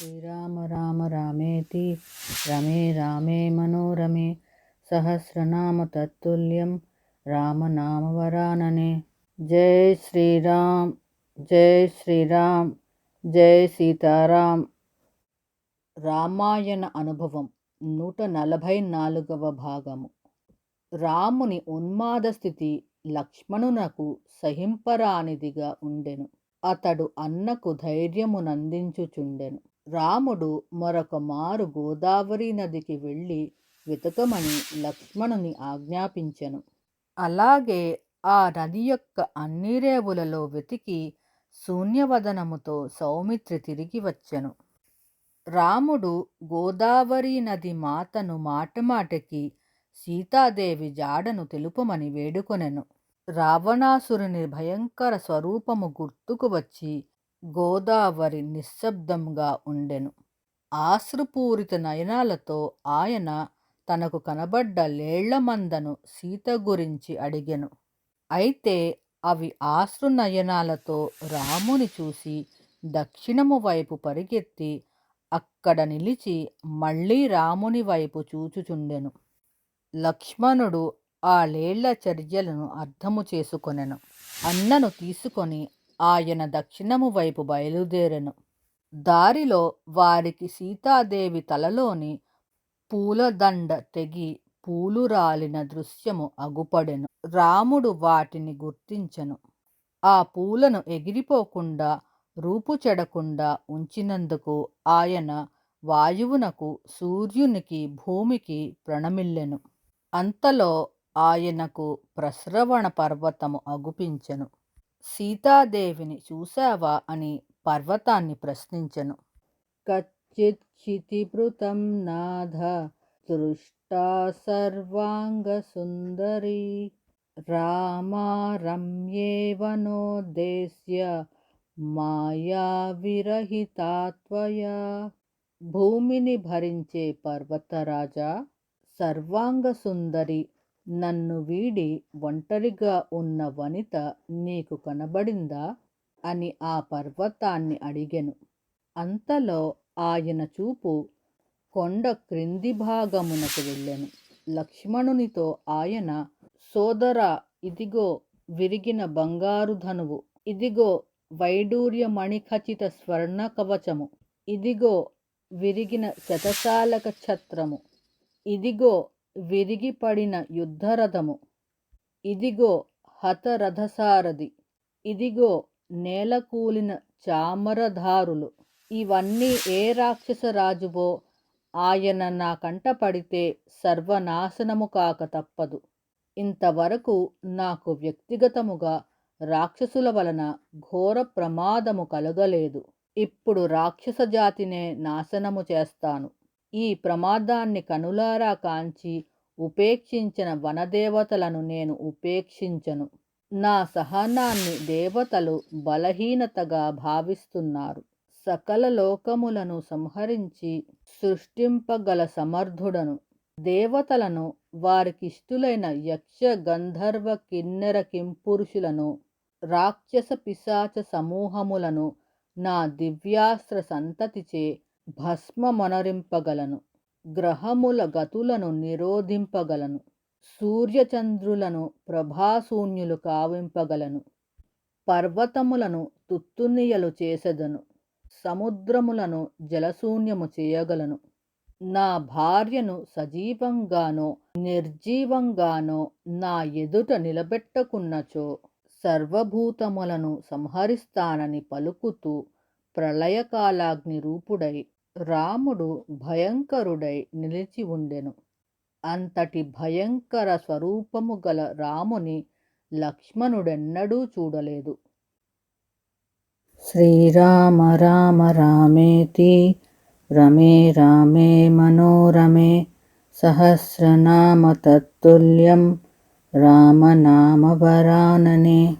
శ్రీరామ రామ రామేతి రమే రామే మనోరమే సహస్రనామ తత్తుల్యం రామనామవరాననే జై శ్రీరామ్ జై శ్రీరామ్ జై సీతారాం రామాయణ అనుభవం నూట నలభై నాలుగవ భాగము రాముని ఉన్మాద స్థితి లక్ష్మణునకు సహింపరానిదిగా ఉండెను. అతడు అన్నకు ధైర్యమునందించుచుండెను. రాముడు మరొక మారు గోదావరి నదికి వెళ్ళి వెతకమని లక్ష్మణుని ఆజ్ఞాపించెను. అలాగే ఆ నది యొక్క అన్ని రేవులలో వెతికి శూన్యవదనముతో సౌమిత్రి తిరిగి వచ్చెను. రాముడు గోదావరి నది మాతను మాటమాటకి సీతాదేవి జాడను తెలుపమని వేడుకొనెను. రావణాసురుని భయంకర స్వరూపము గుర్తుకు వచ్చి గోదావరి నిశ్శబ్దంగా ఉండెను. ఆశ్రుపూరిత నయనాలతో ఆయన తనకు కనబడ్డ లేళ్ళమందను సీత గురించి అడిగెను. అయితే అవి ఆశ్రు నయనాలతో రాముని చూసి దక్షిణము వైపు పరిగెత్తి అక్కడ నిలిచి మళ్ళీ రాముని వైపు చూచుచుండెను. లక్ష్మణుడు ఆ లేళ్ళ చర్యలను అర్థము చేసుకొనెను. అన్నను తీసుకొని ఆయన దక్షిణము వైపు బయలుదేరెను. దారిలో వారికి సీతాదేవి తలలోని పూలదండ తెగి పూలు రాలిన దృశ్యము అగుపడెను. రాముడు వాటిని గుర్తించెను. ఆ పూలను ఎగిరిపోకుండా రూపు చెడకుండా ఉంచినందుకు ఆయన వాయువునకు సూర్యునికి భూమికి ప్రణమిల్లెను. అంతలో ఆయనకు ప్రస్రవణ పర్వతము అగుపించెను. సీతాదేవిని చూశావా అని పర్వతాన్ని ప్రశ్నించెను. కచ్చిత్ క్షితిపృతం నాథ దృష్టా సర్వాంగ సుందరి రామా రమ్యేవనోద్దేశ్య మాయా విరహితాత్వయా భూమిని భరించే పర్వతరాజా సర్వాంగ సుందరి నన్ను వీడి ఒంటరిగా ఉన్న వనిత నీకు కనబడిందా? అని ఆ పర్వతాన్ని అడిగెను. అంతలో ఆయన చూపు కొండ క్రింది భాగమునకు వెళ్ళెను. లక్ష్మణునితో ఆయన సోదర ఇదిగో విరిగిన బంగారు ధనువు. ఇదిగో వైడూర్య మణిఖచిత స్వర్ణ కవచము. ఇదిగో విరిగిన శతశాలక ఛత్రము. ఇదిగో విరిగిపడిన యుద్ధరథము. ఇదిగో హతరథసారథి. ఇదిగో నేలకూలిన చామరధారులు. ఇవన్నీ ఏ రాక్షస రాజువో ఆయన నా కంట పడితే సర్వనాశనము కాక తప్పదు. ఇంతవరకు నాకు వ్యక్తిగతముగా రాక్షసుల వలన ఘోర ప్రమాదము కలగలేదు. ఇప్పుడు రాక్షస జాతినే నాశనము చేస్తాను. ఈ ప్రమాదాన్ని కనులారా కాంచి ఉపేక్షించిన వనదేవతలను నేను ఉపేక్షించను. నా సహనాన్ని దేవతలు బలహీనతగా భావిస్తున్నారు. సకల లోకములను సంహరించి సృష్టింపగల సమర్థుడను. దేవతలను వారికిష్టులైన యక్ష గంధర్వ కిన్నెర కింపురుషులను రాక్షస పిశాచ సమూహములను నా దివ్యాస్త్ర సంతతిచే భస్మమనరింపగలను. గ్రహముల గతులను నిరోధింపగలను. సూర్యచంద్రులను ప్రభాశూన్యులు కావింపగలను. పర్వతములను తుత్తునియలు చేసెదను. సముద్రములను జలశూన్యము చేయగలను. నా భార్యను సజీవంగానో నిర్జీవంగానో నా ఎదుట నిలబెట్టకున్నచో సర్వభూతములను సంహరిస్తానని పలుకుతూ ప్రళయకాలాగ్ని రూపుడై రాముడు భయంకరుడై నిలిచి ఉండెను. అంతటి భయంకర స్వరూపము గల రాముని లక్ష్మణుడెన్నడూ చూడలేదు. శ్రీరామ రామ రామేతి రమే రామే మనోరమే సహస్రనామ తత్తుల్యం రామనామవరాననే